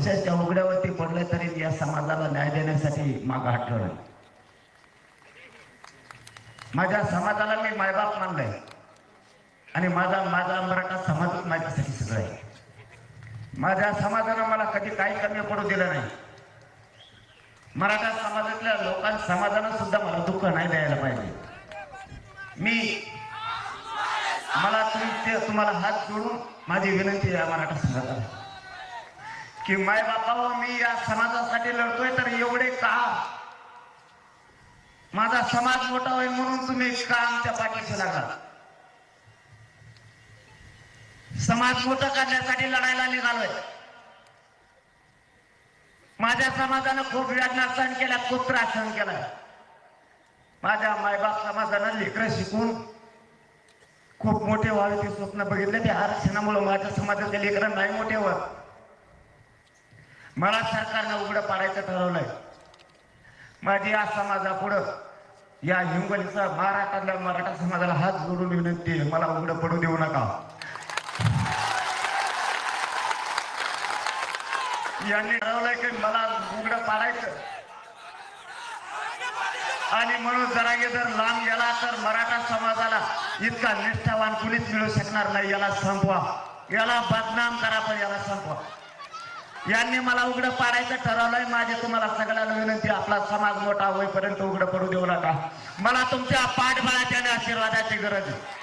पक्षाच्या उघड्यावरती पडले तरी या समाजाला न्याय देण्यासाठी माग हात नाही माझ्या समाजाला मी मायबाप मानलंय. आणि माझा माझा मराठा समाजच माझ्यासाठी सगळं आहे माझ्या समाजानं मला कधी काही कमी पडू दिलं नाही. मराठा समाजातल्या लोकां समाजानं सुद्धा मला दुःख नाही द्यायला पाहिजे. मी मला तुम्ही तुम्हाला हात जोडून माझी विनंती आहे मराठा समाजाला. की माय बापाव मी या समाजासाठी लढतोय तर एवढे का? माझा समाज मोठा होईल म्हणून तुम्ही का आमच्या पाठीशी लागा? समाज मोठं करण्यासाठी लढायला निघालोय. माझ्या समाजानं खूप वेदना सहन केल्या खूप त्रास सहन केला. माझ्या मायबाप समाजानं लेकरं शिकून खूप मोठे व्हावे ते स्वप्न बघितले. ते आरक्षणामुळे माझ्या समाजाचे लेकरं नाही मोठे होत. मला सरकारनं उघडं पाडायचं ठरवलंय. माझी या समाजापुढं या हिंगोलीचा महाराष्ट्रातल्या मराठा समाजाला हात जोडून विनंती आहे. मला उघडं पडू देऊ नका. यांनी ठरवलंय की मला उघडं पाडायचं. आणि म्हणून जरा जर लांब गेला तर मराठा समाजाला इतका निष्ठावान कुणीच मिळू शकणार नाही. याला संपवा. याला बदनाम करा पण याला यांनी मला उघडं पाडायचं ठरवलंय. माझे तुम्हाला सगळ्यांना विनंती आपला समाज मोठा होईपर्यंत उघडं पडू देऊ नका. मला तुमच्या पाठबळाच्या आणि आशीर्वादाची गरज आहे.